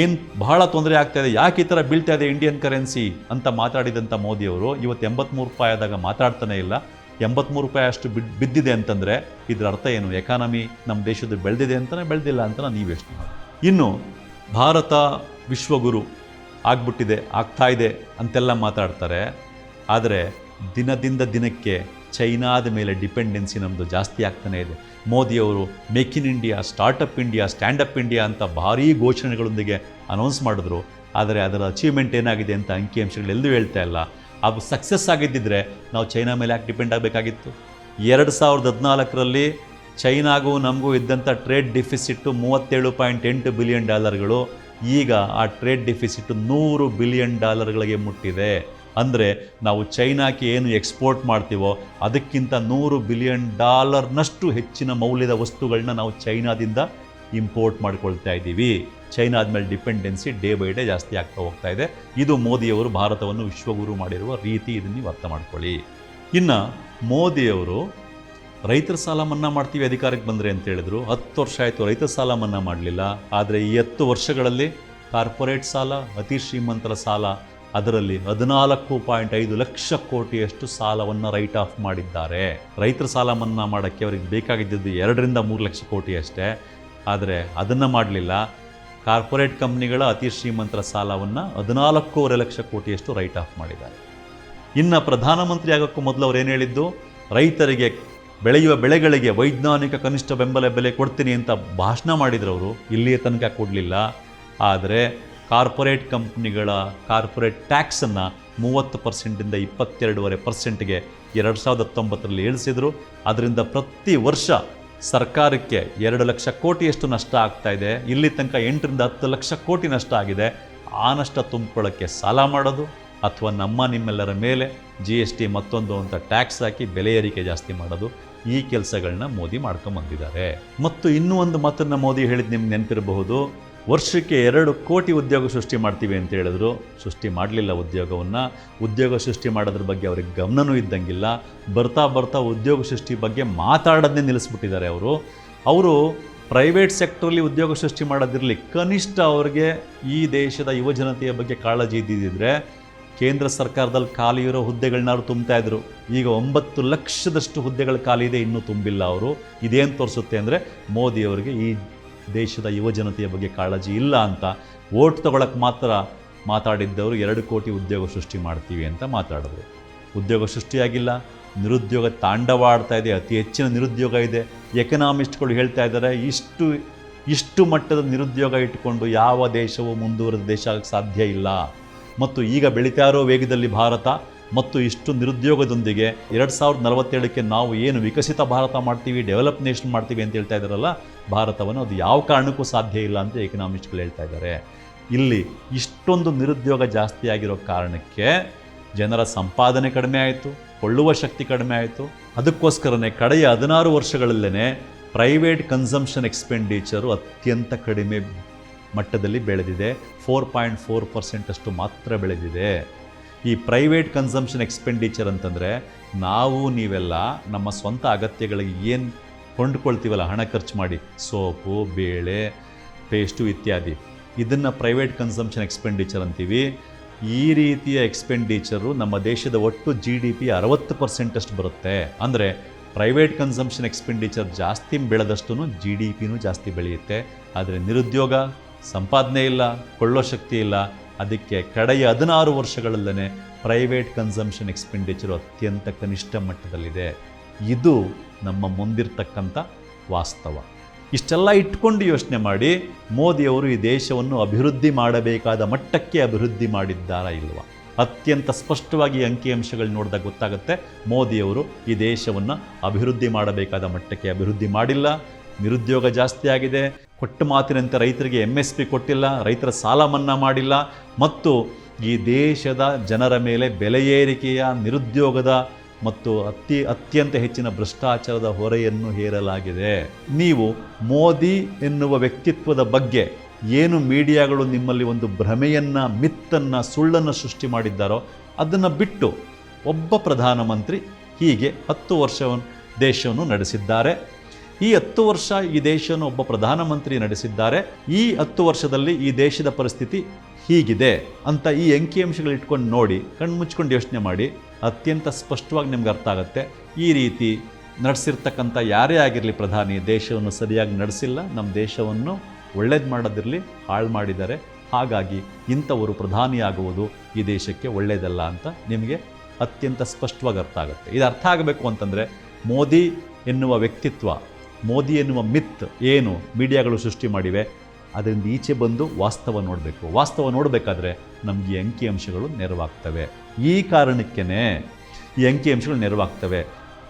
ಏನು ಬಹಳ ತೊಂದರೆ ಆಗ್ತಾ ಇದೆ, ಯಾಕೆ ಈ ಥರ ಬೀಳ್ತಾ ಇದೆ ಇಂಡಿಯನ್ ಕರೆನ್ಸಿ ಅಂತ ಮಾತಾಡಿದಂಥ ಮೋದಿಯವರು ಇವತ್ತು ಎಂಬತ್ತ್ಮೂರು ರೂಪಾಯಿ ಆದಾಗ ಮಾತಾಡ್ತಾನೆ ಇಲ್ಲ. ಎಂಬತ್ತ್ಮೂರು ರೂಪಾಯಿ ಅಷ್ಟು ಬಿಡ್ ಬಿದ್ದಿದೆ ಅಂತಂದರೆ ಇದರ ಅರ್ಥ ಏನು? ಎಕಾನಮಿ ನಮ್ಮ ದೇಶದ ಬೆಳೆದಿದೆ ಅಂತಲೇ ಬೆಳೆದಿಲ್ಲ ಅಂತ ನೀವು ಯೋಚನೆ ಮಾಡಿ. ಇನ್ನು ಭಾರತ ವಿಶ್ವಗುರು ಆಗ್ಬಿಟ್ಟಿದೆ, ಆಗ್ತಾ ಇದೆ ಅಂತೆಲ್ಲ ಮಾತಾಡ್ತಾರೆ. ಆದರೆ ದಿನದಿಂದ ದಿನಕ್ಕೆ ಚೈನಾದ ಮೇಲೆ ಡಿಪೆಂಡೆನ್ಸಿ ನಮ್ಮದು ಜಾಸ್ತಿ ಆಗ್ತಾನೇ ಇದೆ. ಮೋದಿಯವರು make in India startup India standup India ಅಂತ ಭಾರೀ ಘೋಷಣೆಗಳೊಂದಿಗೆ ಅನೌನ್ಸ್ ಮಾಡಿದ್ರು. ಆದರೆ ಅದರ ಅಚೀವ್ಮೆಂಟ್ ಏನಾಗಿದೆ ಅಂತ ಅಂಕಿಅಂಶಗಳೆಲ್ಲೂ ಹೇಳ್ತಾ ಇಲ್ಲ. ಅದು ಸಕ್ಸಸ್ ಆಗಿದ್ದಿದ್ರೆ ನಾವು ಚೈನಾ ಮೇಲೆ ಯಾಕೆ ಡಿಪೆಂಡ್ ಆಗಬೇಕಾಗಿತ್ತು? ಎರಡು ಸಾವಿರದ ಹದಿನಾಲ್ಕರಲ್ಲಿ ಚೈನಾಗೂ ನಮಗೂ ಇದ್ದಂಥ ಟ್ರೇಡ್ ಡಿಫಿಸಿಟ್ಟು ಮೂವತ್ತೇಳು ಪಾಯಿಂಟ್ ಎಂಟು ಬಿಲಿಯನ್ ಡಾಲರ್ಗಳು ಈಗ ಆ ಟ್ರೇಡ್ ಡಿಫಿಸಿಟ್ ನೂರು ಬಿಲಿಯನ್ ಡಾಲರ್ಗಳಿಗೆ ಮುಟ್ಟಿದೆ. ಅಂದರೆ ನಾವು ಚೈನಾಕ್ಕೆ ಏನು ಎಕ್ಸ್ಪೋರ್ಟ್ ಮಾಡ್ತೀವೋ ಅದಕ್ಕಿಂತ ನೂರು ಬಿಲಿಯನ್ ಡಾಲರ್ನಷ್ಟು ಹೆಚ್ಚಿನ ಮೌಲ್ಯದ ವಸ್ತುಗಳನ್ನ ನಾವು ಚೈನಾದಿಂದ ಇಂಪೋರ್ಟ್ ಮಾಡ್ಕೊಳ್ತಾ ಇದ್ದೀವಿ. ಚೈನಾದ ಮೇಲೆ ಡಿಪೆಂಡೆನ್ಸಿ ಡೇ ಬೈ ಡೇ ಜಾಸ್ತಿ ಆಗ್ತಾ ಹೋಗ್ತಾ ಇದೆ. ಇದು ಮೋದಿಯವರು ಭಾರತವನ್ನು ವಿಶ್ವಗುರು ಮಾಡಿರುವ ರೀತಿ ಇದನ್ನು ನೀವು ಅರ್ಥ ಮಾಡ್ಕೊಳ್ಳಿ. ಇನ್ನು ಮೋದಿಯವರು ರೈತರ ಸಾಲ ಮನ್ನಾ ಮಾಡ್ತೀವಿ ಅಧಿಕಾರಕ್ಕೆ ಬಂದರೆ ಅಂತ ಹೇಳಿದ್ರು. ಹತ್ತು ವರ್ಷ ಆಯಿತು ರೈತರ ಸಾಲ ಮನ್ನಾ ಮಾಡಲಿಲ್ಲ. ಆದರೆ ಈ ಹತ್ತು ವರ್ಷಗಳಲ್ಲಿ ಕಾರ್ಪೊರೇಟ್ ಸಾಲ, ಅತಿ ಶ್ರೀಮಂತರ ಸಾಲ, ಅದರಲ್ಲಿ ಹದಿನಾಲ್ಕು ಪಾಯಿಂಟ್ ಐದು ಲಕ್ಷ ಕೋಟಿಯಷ್ಟು ಸಾಲವನ್ನು ರೈಟ್ ಆಫ್ ಮಾಡಿದ್ದಾರೆ. ರೈತರ ಸಾಲ ಮನ್ನಾ ಮಾಡೋಕ್ಕೆ ಅವರಿಗೆ ಬೇಕಾಗಿದ್ದದ್ದು ಎರಡರಿಂದ ಮೂರು ಲಕ್ಷ ಕೋಟಿ ಅಷ್ಟೇ. ಆದರೆ ಅದನ್ನು ಮಾಡಲಿಲ್ಲ. ಕಾರ್ಪೊರೇಟ್ ಕಂಪ್ನಿಗಳ ಅತಿ ಶ್ರೀಮಂತರ ಸಾಲವನ್ನು ಹದಿನಾಲ್ಕೂವರೆ ಲಕ್ಷ ಕೋಟಿಯಷ್ಟು ರೈಟ್ ಆಫ್ ಮಾಡಿದ್ದಾರೆ. ಇನ್ನು ಪ್ರಧಾನಮಂತ್ರಿ ಆಗೋಕ್ಕೂ ಮೊದಲು ಅವ್ರು ಏನು ಹೇಳಿದ್ದು? ರೈತರಿಗೆ ಬೆಳೆಯುವ ಬೆಳೆಗಳಿಗೆ ವೈಜ್ಞಾನಿಕ ಕನಿಷ್ಠ ಬೆಂಬಲ ಬೆಲೆ ಕೊಡ್ತೀನಿ ಅಂತ ಭಾಷಣ ಮಾಡಿದ್ರು ಅವರು. ಇಲ್ಲಿಯ ತನಕ ಕೊಡಲಿಲ್ಲ. ಆದರೆ ಕಾರ್ಪೊರೇಟ್ ಕಂಪ್ನಿಗಳ ಕಾರ್ಪೊರೇಟ್ ಟ್ಯಾಕ್ಸನ್ನು ಮೂವತ್ತು ಪರ್ಸೆಂಟಿಂದ ಇಪ್ಪತ್ತೆರಡೂವರೆ ಪರ್ಸೆಂಟ್ಗೆ ಎರಡು ಸಾವಿರದ ಹತ್ತೊಂಬತ್ತರಲ್ಲಿ ಇಳಿಸಿದರು ಅದರಿಂದ ಪ್ರತಿ ವರ್ಷ ಸರ್ಕಾರಕ್ಕೆ ಎರಡು ಲಕ್ಷ ಕೋಟಿಯಷ್ಟು ನಷ್ಟ ಆಗ್ತಾ ಇದೆ. ಇಲ್ಲಿ ತನಕ ಎಂಟರಿಂದ ಹತ್ತು ಲಕ್ಷ ಕೋಟಿ ನಷ್ಟ ಆಗಿದೆ. ಆ ನಷ್ಟ ತುಂಬಿಕೊಳ್ಳೋಕ್ಕೆ ಸಾಲ ಮಾಡೋದು ಅಥವಾ ನಮ್ಮ ನಿಮ್ಮೆಲ್ಲರ ಮೇಲೆ ಜಿ ಎಸ್ ಟಿ ಮತ್ತೊಂದು ಅಂತ ಟ್ಯಾಕ್ಸ್ ಹಾಕಿ ಬೆಲೆ ಏರಿಕೆ ಜಾಸ್ತಿ ಮಾಡೋದು ಈ ಕೆಲಸಗಳನ್ನ ಮೋದಿ ಮಾಡ್ಕೊಂಬಂದಿದ್ದಾರೆ. ಮತ್ತು ಇನ್ನೂ ಒಂದು ಮಾತನ್ನು ಮೋದಿ ಹೇಳಿದ್ದು ನಿಮ್ಗೆ ನೆನಪಿರಬಹುದು. ವರ್ಷಕ್ಕೆ ಎರಡು ಕೋಟಿ ಉದ್ಯೋಗ ಸೃಷ್ಟಿ ಮಾಡ್ತೀವಿ ಅಂತ ಹೇಳಿದ್ರು. ಸೃಷ್ಟಿ ಮಾಡಲಿಲ್ಲ ಉದ್ಯೋಗವನ್ನು. ಉದ್ಯೋಗ ಸೃಷ್ಟಿ ಮಾಡೋದ್ರ ಬಗ್ಗೆ ಅವ್ರಿಗೆ ಗಮನವೂ ಇದ್ದಂಗಿಲ್ಲ. ಬರ್ತಾ ಬರ್ತಾ ಉದ್ಯೋಗ ಸೃಷ್ಟಿ ಬಗ್ಗೆ ಮಾತಾಡೋದನ್ನೇ ನಿಲ್ಲಿಸ್ಬಿಟ್ಟಿದ್ದಾರೆ ಅವರು. ಅವರು ಪ್ರೈವೇಟ್ ಸೆಕ್ಟ್ರಲ್ಲಿ ಉದ್ಯೋಗ ಸೃಷ್ಟಿ ಮಾಡೋದಿರಲಿ, ಕನಿಷ್ಠ ಅವ್ರಿಗೆ ಈ ದೇಶದ ಯುವಜನತೆಯ ಬಗ್ಗೆ ಕಾಳಜಿ ಇದ್ದಿದ್ದರೆ ಕೇಂದ್ರ ಸರ್ಕಾರದಲ್ಲಿ ಖಾಲಿ ಇರೋ ಹುದ್ದೆಗಳನ್ನಾರು ತುಂಬ್ತಾ ಇದ್ರು. ಈಗ ಒಂಬತ್ತು ಲಕ್ಷದಷ್ಟು ಹುದ್ದೆಗಳು ಖಾಲಿ ಇದೆ, ಇನ್ನೂ ತುಂಬಿಲ್ಲ ಅವರು. ಇದೇನು ತೋರಿಸುತ್ತೆ ಅಂದರೆ ಮೋದಿಯವರಿಗೆ ಈ ದೇಶದ ಯುವಜನತೆಯ ಬಗ್ಗೆ ಕಾಳಜಿ ಇಲ್ಲ ಅಂತ ಓಟ್ ತಗೊಳಕ್ಕೆ ಮಾತ್ರ ಮಾತಾಡಿದ್ದವರು ಎರಡು ಕೋಟಿ ಉದ್ಯೋಗ ಸೃಷ್ಟಿ ಮಾಡ್ತೀವಿ ಅಂತ ಮಾತಾಡಿದ್ರು ಉದ್ಯೋಗ ಸೃಷ್ಟಿಯಾಗಿಲ್ಲ, ನಿರುದ್ಯೋಗ ತಾಂಡವಾಡ್ತಾ ಇದೆ, ಅತಿ ಹೆಚ್ಚಿನ ನಿರುದ್ಯೋಗ ಇದೆ. ಎಕನಾಮಿಸ್ಟ್ಗಳು ಹೇಳ್ತಾ ಇದ್ದಾರೆ, ಇಷ್ಟು ಇಷ್ಟು ಮಟ್ಟದ ನಿರುದ್ಯೋಗ ಇಟ್ಟುಕೊಂಡು ಯಾವ ದೇಶವೂ ಮುಂದುವರೆದ ದೇಶ ಸಾಧ್ಯ ಇಲ್ಲ. ಮತ್ತು ಈಗ ಬೆಳೀತಾ ಇರೋ ವೇಗದಲ್ಲಿ ಭಾರತ ಮತ್ತು ಇಷ್ಟು ನಿರುದ್ಯೋಗದೊಂದಿಗೆ ಎರಡು ಸಾವಿರದ ನಲವತ್ತೇಳಕ್ಕೆ ನಾವು ಏನು ವಿಕಸಿತ ಭಾರತ ಮಾಡ್ತೀವಿ, ಡೆವಲಪ್ ನೇಷನ್ ಮಾಡ್ತೀವಿ ಅಂತ ಹೇಳ್ತಾ ಇದ್ದಾರಲ್ಲ, ಭಾರತವನ್ನು ಅದು ಯಾವ ಕಾರಣಕ್ಕೂ ಸಾಧ್ಯ ಇಲ್ಲ ಅಂತ ಎಕನಾಮಿಸ್ಟ್ಗಳು ಹೇಳ್ತಾ ಇದ್ದಾರೆ. ಇಲ್ಲಿ ಇಷ್ಟೊಂದು ನಿರುದ್ಯೋಗ ಜಾಸ್ತಿ ಆಗಿರೋ ಕಾರಣಕ್ಕೆ ಜನರ ಸಂಪಾದನೆ ಕಡಿಮೆ ಆಯಿತು, ಕೊಳ್ಳುವ ಶಕ್ತಿ ಕಡಿಮೆ ಆಯಿತು. ಅದಕ್ಕೋಸ್ಕರನೇ ಕಡೆಯ ಹದಿನಾರು ವರ್ಷಗಳಲ್ಲೇ ಪ್ರೈವೇಟ್ ಕನ್ಸಂಪ್ಷನ್ ಎಕ್ಸ್ಪೆಂಡಿಚರು ಅತ್ಯಂತ ಕಡಿಮೆ ಮಟ್ಟದಲ್ಲಿ ಬೆಳೆದಿದೆ. ಫೋರ್ ಪಾಯಿಂಟ್ ಫೋರ್ ಪರ್ಸೆಂಟಷ್ಟು ಮಾತ್ರ ಬೆಳೆದಿದೆ. ಈ ಪ್ರೈವೇಟ್ ಕನ್ಸಂಪ್ಷನ್ ಎಕ್ಸ್ಪೆಂಡಿಚರ್ ಅಂತಂದರೆ ನಾವು ನೀವೆಲ್ಲ ನಮ್ಮ ಸ್ವಂತ ಅಗತ್ಯಗಳಿಗೆ ಏನು ಕೊಂಡ್ಕೊಳ್ತೀವಲ್ಲ, ಹಣ ಖರ್ಚು ಮಾಡಿ, ಸೋಪು, ಬೇಳೆ ಪೇಸ್ಟು ಇತ್ಯಾದಿ, ಇದನ್ನು ಪ್ರೈವೇಟ್ ಕನ್ಸಂಪ್ಷನ್ ಎಕ್ಸ್ಪೆಂಡಿಚರ್ ಅಂತೀವಿ. ಈ ರೀತಿಯ ಎಕ್ಸ್ಪೆಂಡಿಚರು ನಮ್ಮ ದೇಶದ ಒಟ್ಟು ಜಿ ಡಿ ಪಿ ಅರವತ್ತು ಪರ್ಸೆಂಟಷ್ಟು ಬರುತ್ತೆ. ಅಂದರೆ ಪ್ರೈವೇಟ್ ಕನ್ಸಂಪ್ಷನ್ ಎಕ್ಸ್ಪೆಂಡಿಚರ್ ಜಾಸ್ತಿ ಬೆಳೆದಷ್ಟು ಜಿ ಡಿ ಪಿನೂ ಜಾಸ್ತಿ ಬೆಳೆಯುತ್ತೆ. ಆದರೆ ನಿರುದ್ಯೋಗ, ಸಂಪಾದನೆ ಇಲ್ಲ, ಕೊಳ್ಳೋ ಶಕ್ತಿ ಇಲ್ಲ ಅದಕ್ಕೆ ಕಡೆಯ ಹದಿನಾರು ವರ್ಷಗಳಲ್ಲೇ ಪ್ರೈವೇಟ್ ಕನ್ಸಂಪ್ಷನ್ ಎಕ್ಸ್ಪೆಂಡಿಚರು ಅತ್ಯಂತ ಕನಿಷ್ಠ ಮಟ್ಟದಲ್ಲಿದೆ. ಇದು ನಮ್ಮ ಮುಂದಿರ್ತಕ್ಕಂಥ ವಾಸ್ತವ. ಇಷ್ಟೆಲ್ಲ ಇಟ್ಕೊಂಡು ಯೋಚನೆ ಮಾಡಿ ಮೋದಿಯವರು ಈ ದೇಶವನ್ನು ಅಭಿವೃದ್ಧಿ ಮಾಡಬೇಕಾದ ಮಟ್ಟಕ್ಕೆ ಅಭಿವೃದ್ಧಿ ಮಾಡಿದ್ದಾರಾ ಇಲ್ವಾ? ಅತ್ಯಂತ ಸ್ಪಷ್ಟವಾಗಿ ಅಂಕಿಅಂಶಗಳು ನೋಡಿದಾಗ ಗೊತ್ತಾಗುತ್ತೆ ಮೋದಿಯವರು ಈ ದೇಶವನ್ನು ಅಭಿವೃದ್ಧಿ ಮಾಡಬೇಕಾದ ಮಟ್ಟಕ್ಕೆ ಅಭಿವೃದ್ಧಿ ಮಾಡಿಲ್ಲ ನಿರುದ್ಯೋಗ ಜಾಸ್ತಿ ಆಗಿದೆ. ಕೊಟ್ಟ ಮಾತಿನಂತೆ ರೈತರಿಗೆ ಎಂ ಎಸ್ ಪಿ ಕೊಟ್ಟಿಲ್ಲ, ರೈತರ ಸಾಲ ಮನ್ನಾ ಮಾಡಿಲ್ಲ. ಮತ್ತು ಈ ದೇಶದ ಜನರ ಮೇಲೆ ಬೆಲೆ ಏರಿಕೆಯ ನಿರುದ್ಯೋಗದ ಮತ್ತು ಅತಿ ಅತ್ಯಂತ ಹೆಚ್ಚಿನ ಭ್ರಷ್ಟಾಚಾರದ ಹೊರೆಯನ್ನು ಹೇರಲಾಗಿದೆ. ನೀವು ಮೋದಿ ಎನ್ನುವ ವ್ಯಕ್ತಿತ್ವದ ಬಗ್ಗೆ ಏನು ಮೀಡಿಯಾಗಳು ನಿಮ್ಮಲ್ಲಿ ಒಂದು ಭ್ರಮೆಯನ್ನು, ಮಿತ್ತನ್ನು, ಸುಳ್ಳನ್ನು ಸೃಷ್ಟಿ ಮಾಡಿದ್ದಾರೋ ಅದನ್ನು ಬಿಟ್ಟು ಒಬ್ಬ ಪ್ರಧಾನಮಂತ್ರಿ ಹೀಗೆ ಹತ್ತು ವರ್ಷವನ್ನು ದೇಶವನ್ನು ನಡೆಸಿದ್ದಾರೆ. ಈ ಹತ್ತು ವರ್ಷ ಈ ದೇಶವನ್ನು ಒಬ್ಬ ಪ್ರಧಾನಮಂತ್ರಿ ನಡೆಸಿದ್ದಾರೆ. ಈ ಹತ್ತು ವರ್ಷದಲ್ಲಿ ಈ ದೇಶದ ಪರಿಸ್ಥಿತಿ ಹೀಗಿದೆ ಅಂತ ಈ ಅಂಕಿಅಂಶಗಳು ಇಟ್ಕೊಂಡು ನೋಡಿ ಕಣ್ಣು ಮುಚ್ಕೊಂಡು ಯೋಚನೆ ಮಾಡಿ, ಅತ್ಯಂತ ಸ್ಪಷ್ಟವಾಗಿ ನಿಮ್ಗೆ ಅರ್ಥ ಆಗುತ್ತೆ. ಈ ರೀತಿ ನಡೆಸಿರ್ತಕ್ಕಂಥ ಯಾರೇ ಆಗಿರಲಿ ಪ್ರಧಾನಿ, ದೇಶವನ್ನು ಸರಿಯಾಗಿ ನಡೆಸಿಲ್ಲ, ನಮ್ಮ ದೇಶವನ್ನು ಒಳ್ಳೇದು ಮಾಡೋದಿರಲಿ, ಹಾಳು ಮಾಡಿದ್ದಾರೆ. ಹಾಗಾಗಿ ಇಂಥವರು ಪ್ರಧಾನಿಯಾಗುವುದು ಈ ದೇಶಕ್ಕೆ ಒಳ್ಳೆಯದಲ್ಲ ಅಂತ ನಿಮಗೆ ಅತ್ಯಂತ ಸ್ಪಷ್ಟವಾಗಿ ಅರ್ಥ ಆಗುತ್ತೆ. ಇದು ಅರ್ಥ ಆಗಬೇಕು ಅಂತಂದರೆ ಮೋದಿ ಎನ್ನುವ ವ್ಯಕ್ತಿತ್ವ ಮೋದಿ ಎನ್ನುವ ಮಿತ್ ಏನು ಮೀಡಿಯಾಗಳು ಸೃಷ್ಟಿ ಮಾಡಿವೆ, ಅದರಿಂದ ಈಚೆ ಬಂದು ವಾಸ್ತವ ನೋಡಬೇಕು. ವಾಸ್ತವ ನೋಡಬೇಕಾದ್ರೆ ನಮಗೆ ಈ ಅಂಕಿಅಂಶಗಳು ನೆರವಾಗ್ತವೆ. ಈ ಕಾರಣಕ್ಕೇ ಈ ಅಂಕಿಅಂಶಗಳು ನೆರವಾಗ್ತವೆ.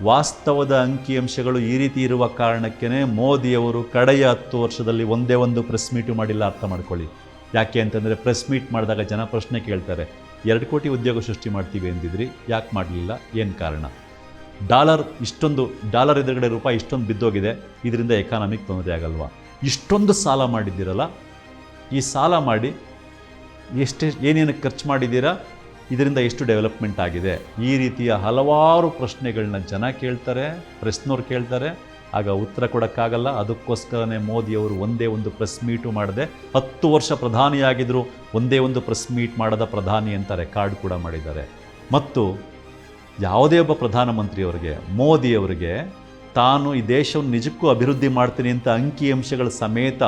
ವಾಸ್ತವದ ಅಂಕಿಅಂಶಗಳು ಈ ರೀತಿ ಇರುವ ಕಾರಣಕ್ಕೇ ಮೋದಿಯವರು ಕಡೆಯ ಹತ್ತು ವರ್ಷದಲ್ಲಿ ಒಂದೇ ಒಂದು ಪ್ರೆಸ್ ಮೀಟು ಮಾಡಿಲ್ಲ ಅರ್ಥ ಮಾಡ್ಕೊಳ್ಳಿ. ಯಾಕೆ ಅಂತಂದರೆ ಪ್ರೆಸ್ ಮೀಟ್ ಮಾಡಿದಾಗ ಜನ ಪ್ರಶ್ನೆ ಕೇಳ್ತಾರೆ, ಎರಡು ಕೋಟಿ ಉದ್ಯೋಗ ಸೃಷ್ಟಿ ಮಾಡ್ತೀವಿ ಎಂದಿದ್ರಿ, ಯಾಕೆ ಮಾಡಲಿಲ್ಲ, ಏನು ಕಾರಣ? ಡಾಲರ್ ಇಷ್ಟೊಂದು, ಡಾಲರ್ ಎದುರುಗಡೆ ರೂಪಾಯಿ ಇಷ್ಟೊಂದು ಬಿದ್ದೋಗಿದೆ, ಇದರಿಂದ ಎಕಾನಮಿಕ್ ತೊಂದರೆ ಆಗಲ್ವಾ? ಇಷ್ಟೊಂದು ಸಾಲ ಮಾಡಿದ್ದೀರಲ್ಲ? ಈ ಸಾಲ ಮಾಡಿ ಎಷ್ಟೆ, ಏನೇನು ಖರ್ಚು ಮಾಡಿದ್ದೀರಾ? ಇದರಿಂದ ಎಷ್ಟು ಡೆವಲಪ್ಮೆಂಟ್ ಆಗಿದೆ? ಈ ರೀತಿಯ ಹಲವಾರು ಪ್ರಶ್ನೆಗಳನ್ನ ಜನ ಕೇಳ್ತಾರೆ ಪ್ರೆಸ್ನವ್ರು ಕೇಳ್ತಾರೆ. ಆಗ ಉತ್ತರ ಕೊಡೋಕ್ಕಾಗಲ್ಲ. ಅದಕ್ಕೋಸ್ಕರನೇ ಮೋದಿಯವರು ಒಂದೇ ಒಂದು ಪ್ರೆಸ್ ಮೀಟು ಮಾಡದೆ. ಹತ್ತು ವರ್ಷ ಪ್ರಧಾನಿಯಾಗಿದ್ದರೂ ಒಂದೇ ಒಂದು ಪ್ರೆಸ್ ಮೀಟ್ ಮಾಡದ ಪ್ರಧಾನಿ ಅಂತ ರೆಕಾರ್ಡ್ ಕೂಡ ಮಾಡಿದ್ದಾರೆ. ಮತ್ತು ಯಾವುದೇ ಒಬ್ಬ ಪ್ರಧಾನಮಂತ್ರಿಯವರಿಗೆ, ಮೋದಿಯವರಿಗೆ, ತಾನು ಈ ದೇಶವನ್ನು ನಿಜಕ್ಕೂ ಅಭಿವೃದ್ಧಿ ಮಾಡ್ತೀನಿ ಅಂತ ಅಂಕಿಅಂಶಗಳ ಸಮೇತ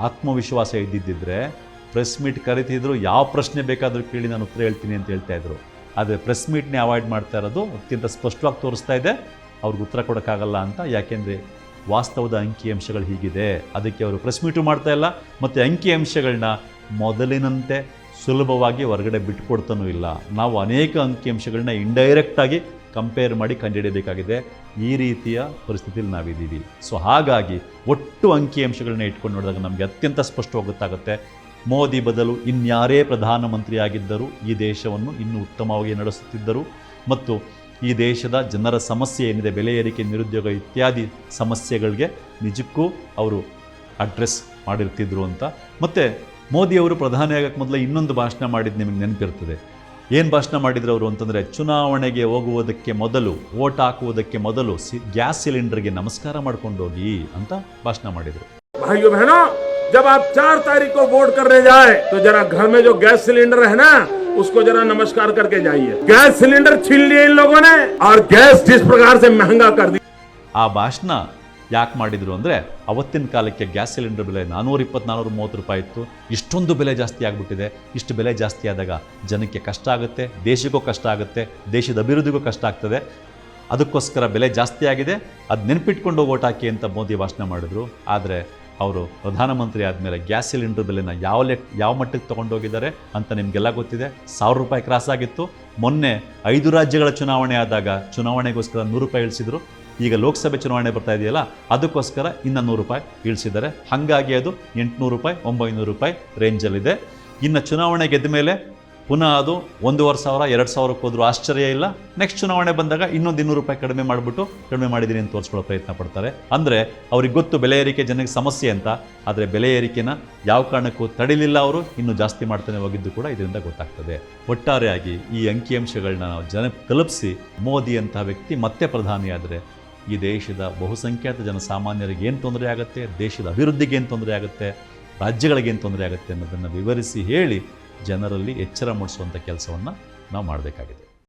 ಆತ್ಮವಿಶ್ವಾಸ ಇದ್ದಿದ್ದಿದ್ರೆ ಪ್ರೆಸ್ ಮೀಟ್ ಕರಿತಿದ್ರು, ಯಾವ ಪ್ರಶ್ನೆ ಬೇಕಾದರೂ ಕೇಳಿ ನಾನು ಉತ್ತರ ಹೇಳ್ತೀನಿ ಅಂತ ಹೇಳ್ತಾ ಇದ್ರು. ಆದರೆ ಪ್ರೆಸ್ ಮೀಟ್ನೇ ಅವಾಯ್ಡ್ ಮಾಡ್ತಾ ಇರೋದು ಅತ್ಯಂತ ಸ್ಪಷ್ಟವಾಗಿ ತೋರಿಸ್ತಾ ಇದೆ. ಅವ್ರಿಗೆ ಉತ್ತರ ಕೊಡೋಕ್ಕಾಗಲ್ಲ ಅಂತ. ಯಾಕೆಂದರೆ ವಾಸ್ತವದ ಅಂಕಿಅಂಶಗಳು ಹೀಗಿದೆ. ಅದಕ್ಕೆ ಅವರು ಪ್ರೆಸ್ ಮೀಟು ಮಾಡ್ತಾ ಇಲ್ಲ. ಮತ್ತು ಅಂಕಿಅಂಶಗಳನ್ನ ಮೊದಲಿನಂತೆ ಸುಲಭವಾಗಿ ಹೊರಗಡೆ ಬಿಟ್ಕೊಡ್ತಾನೂ ಇಲ್ಲ. ನಾವು ಅನೇಕ ಅಂಕಿಅಂಶಗಳನ್ನ ಇಂಡೈರೆಕ್ಟಾಗಿ ಕಂಪೇರ್ ಮಾಡಿ ಕಂಡುಹಿಡಿಯಬೇಕಾಗಿದೆ. ಈ ರೀತಿಯ ಪರಿಸ್ಥಿತಿಯಲ್ಲಿ ನಾವಿದ್ದೀವಿ. ಸೊ ಹಾಗಾಗಿ ಒಟ್ಟು ಅಂಕಿಅಂಶಗಳನ್ನ ಇಟ್ಕೊಂಡು ನೋಡಿದಾಗ ನಮಗೆ ಅತ್ಯಂತ ಸ್ಪಷ್ಟವಾಗಿ ಗೊತ್ತಾಗುತ್ತೆ. ಮೋದಿ ಬದಲು ಇನ್ಯಾರೇ ಪ್ರಧಾನಮಂತ್ರಿ ಆಗಿದ್ದರೂ ಈ ದೇಶವನ್ನು ಇನ್ನೂ ಉತ್ತಮವಾಗಿ ನಡೆಸುತ್ತಿದ್ದರು. ಮತ್ತು ಈ ದೇಶದ ಜನರ ಸಮಸ್ಯೆ ಏನಿದೆ, ಬೆಲೆ ಏರಿಕೆ, ನಿರುದ್ಯೋಗ ಇತ್ಯಾದಿ ಸಮಸ್ಯೆಗಳಿಗೆ ನಿಜಕ್ಕೂ ಅವರು ಅಡ್ರೆಸ್ ಮಾಡಿರ್ತಿದ್ರು ಅಂತ. ಮತ್ತು ಮೋದಿಯವರು ಪ್ರಧಾನಿ ಆಗಕ್ಕೆ ಮೊದಲು ಇನ್ನೊಂದು ಭಾಷಣ ಮಾಡಿದ್ದು ನಿಮಗೆ ನೆನಪಿರ್ತದೆ ಏನು ಭಾಷಣ ಮಾಡಿದ್ರು ಅವರು ಅಂತಂದರೆ ಚುನಾವಣೆಗೆ ಹೋಗುವುದಕ್ಕೆ ಮೊದಲು ವೋಟ್ ಹಾಕುವುದಕ್ಕೆ ಮೊದಲು ಸಿ ಗ್ಯಾಸ್ ಸಿಲಿಂಡರ್ಗೆ ನಮಸ್ಕಾರ ಮಾಡ್ಕೊಂಡೋಗಿ ಅಂತ ಭಾಷಣ ಮಾಡಿದರು भाइयों बहनों जब आप चार तारीख को वोट करने जाए तो जरा घर में जो गैस सिलेंडर है ना उसको जरा नमस्कार करके जाइए गैस सिलेंडर छीन लिए इन लोगों ने और गैस जिस प्रकार से महंगा कर दी ಆ ಭಾಷಣ ಯಾಕೆ ಮಾಡಿದರು ಅಂದರೆ ಅವತ್ತಿನ ಕಾಲಕ್ಕೆ ಗ್ಯಾಸ್ ಸಿಲಿಂಡರ್ ಬೆಲೆ ನಾನ್ನೂರ ಇಪ್ಪತ್ತು ನಾನ್ನೂರ ಮೂವತ್ತು ರೂಪಾಯಿ ಇತ್ತು. ಇಷ್ಟೊಂದು ಬೆಲೆ ಜಾಸ್ತಿ ಆಗಿಬಿಟ್ಟಿದೆ. ಇಷ್ಟು ಬೆಲೆ ಜಾಸ್ತಿ ಆದಾಗ ಜನಕ್ಕೆ ಕಷ್ಟ ಆಗುತ್ತೆ, ದೇಶಕ್ಕೂ ಕಷ್ಟ ಆಗುತ್ತೆ, ದೇಶದ ಅಭಿವೃದ್ಧಿಗೂ ಕಷ್ಟ ಆಗ್ತದೆ. ಅದಕ್ಕೋಸ್ಕರ ಬೆಲೆ ಜಾಸ್ತಿ ಆಗಿದೆ. ಅದು ನೆನ್ಪಿಟ್ಕೊಂಡು ಓಟ್ ಹಾಕಿ ಅಂತ ಮೋದಿ ಭಾಷಣ ಮಾಡಿದ್ರು. ಆದರೆ ಅವರು ಪ್ರಧಾನಮಂತ್ರಿ ಆದಮೇಲೆ ಗ್ಯಾಸ್ ಸಿಲಿಂಡರ್ ಬೆಲೆನ ಯಾವ ಲೆಕ್ ಯಾವ ಮಟ್ಟಕ್ಕೆ ತೊಗೊಂಡೋಗಿದ್ದಾರೆ ಅಂತ ನಿಮಗೆಲ್ಲ ಗೊತ್ತಿದೆ. ಸಾವಿರ ರೂಪಾಯಿ ಕ್ರಾಸ್ ಆಗಿತ್ತು. ಮೊನ್ನೆ ಐದು ರಾಜ್ಯಗಳ ಚುನಾವಣೆ ಆದಾಗ ಚುನಾವಣೆಗೋಸ್ಕರ ನೂರು ರೂಪಾಯಿ ಇಳಿಸಿದ್ರು. ಈಗ ಲೋಕಸಭೆ ಚುನಾವಣೆ ಬರ್ತಾ ಇದೆಯಲ್ಲ, ಅದಕ್ಕೋಸ್ಕರ ಇನ್ನು ನೂರು ರೂಪಾಯಿ ಇಳಿಸಿದ್ದಾರೆ. ಹಾಗಾಗಿ ಅದು ಎಂಟುನೂರು ರೂಪಾಯಿ, ಒಂಬೈನೂರು ರೂಪಾಯಿ ರೇಂಜಲ್ಲಿದೆ. ಇನ್ನು ಚುನಾವಣೆ ಗೆದ್ದ ಮೇಲೆ ಪುನಃ ಅದು ಒಂದೂವರೆ ಸಾವಿರ, ಎರಡು ಸಾವಿರಕ್ಕೆ ಹೋದರೂ ಆಶ್ಚರ್ಯ ಇಲ್ಲ. ನೆಕ್ಸ್ಟ್ ಚುನಾವಣೆ ಬಂದಾಗ ಇನ್ನೊಂದು ಇನ್ನೂರು ರೂಪಾಯಿ ಕಡಿಮೆ ಮಾಡಿಬಿಟ್ಟು ಕಡಿಮೆ ಮಾಡಿದ್ದೀನಿ ಅಂತ ತೋರಿಸ್ಕೊಳ್ಳೋ ಪ್ರಯತ್ನ ಪಡ್ತಾರೆ. ಅಂದರೆ ಅವ್ರಿಗೆ ಗೊತ್ತು ಬೆಲೆ ಏರಿಕೆ ಜನಕ್ಕೆ ಸಮಸ್ಯೆ ಅಂತ, ಆದರೆ ಬೆಲೆ ಏರಿಕೆನ ಯಾವ ಕಾರಣಕ್ಕೂ ತಡಿಲಿಲ್ಲ ಅವರು, ಇನ್ನೂ ಜಾಸ್ತಿ ಮಾಡ್ತಾನೆ ಹೋಗಿದ್ದು ಕೂಡ ಇದರಿಂದ ಗೊತ್ತಾಗ್ತದೆ. ಒಟ್ಟಾರೆಯಾಗಿ ಈ ಅಂಕಿಅಂಶಗಳನ್ನ ನಾವು ಜನ ತಲುಪಿಸಿ ಮೋದಿ ಅಂತಹ ವ್ಯಕ್ತಿ ಮತ್ತೆ ಪ್ರಧಾನಿಯಾದರೆ ಈ ದೇಶದ ಬಹುಸಂಖ್ಯಾತ ಜನಸಾಮಾನ್ಯರಿಗೆ ಏನು ತೊಂದರೆ ಆಗುತ್ತೆ? ದೇಶದ ಅಭಿವೃದ್ಧಿಗೆ ಏನು ತೊಂದರೆ ಆಗುತ್ತೆ? ರಾಜ್ಯಗಳಿಗೆ ಏನು ತೊಂದರೆ ಆಗುತ್ತೆ ಅನ್ನೋದನ್ನು ವಿವರಿಸಿ ಹೇಳಿ ಜನರಲ್ಲಿ ಎಚ್ಚರ ಮೂಡಿಸುವಂಥ ಕೆಲಸವನ್ನು ನಾವು ಮಾಡಬೇಕಾಗಿದೆ.